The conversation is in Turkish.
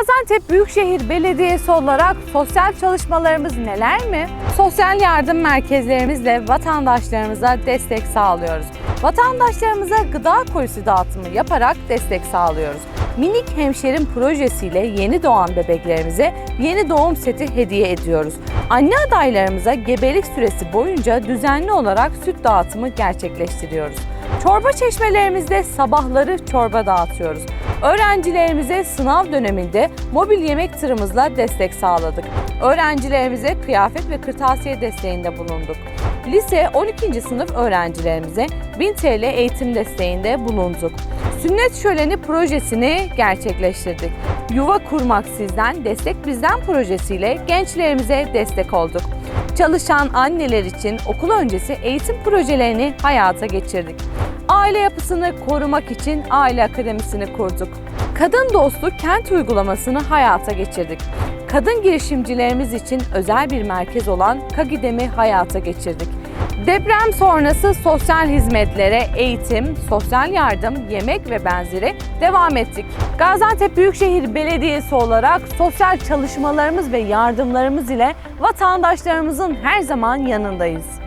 Gaziantep Büyükşehir Belediyesi olarak sosyal çalışmalarımız neler mi? Sosyal yardım merkezlerimizle vatandaşlarımıza destek sağlıyoruz. Vatandaşlarımıza gıda kolisi dağıtımı yaparak destek sağlıyoruz. Minik Hemşerim projesiyle yeni doğan bebeklerimize yeni doğum seti hediye ediyoruz. Anne adaylarımıza gebelik süresi boyunca düzenli olarak süt dağıtımı gerçekleştiriyoruz. Çorba çeşmelerimizde sabahları çorba dağıtıyoruz. Öğrencilerimize sınav döneminde mobil yemek tırımızla destek sağladık. Öğrencilerimize kıyafet ve kırtasiye desteğinde bulunduk. Lise 12. sınıf öğrencilerimize 1000 TL eğitim desteğinde bulunduk. Sünnet Şöleni projesini gerçekleştirdik. Yuva Kurmak Sizden, Destek Bizden projesiyle gençlerimize destek olduk. Çalışan anneler için okul öncesi eğitim projelerini hayata geçirdik. Aile yapısını korumak için Aile Akademisi'ni kurduk. Kadın dostu kent uygulamasını hayata geçirdik. Kadın girişimcilerimiz için özel bir merkez olan Kagidem'i hayata geçirdik. Deprem sonrası sosyal hizmetlere eğitim, sosyal yardım, yemek ve benzeri devam ettik. Gaziantep Büyükşehir Belediyesi olarak sosyal çalışmalarımız ve yardımlarımız ile vatandaşlarımızın her zaman yanındayız.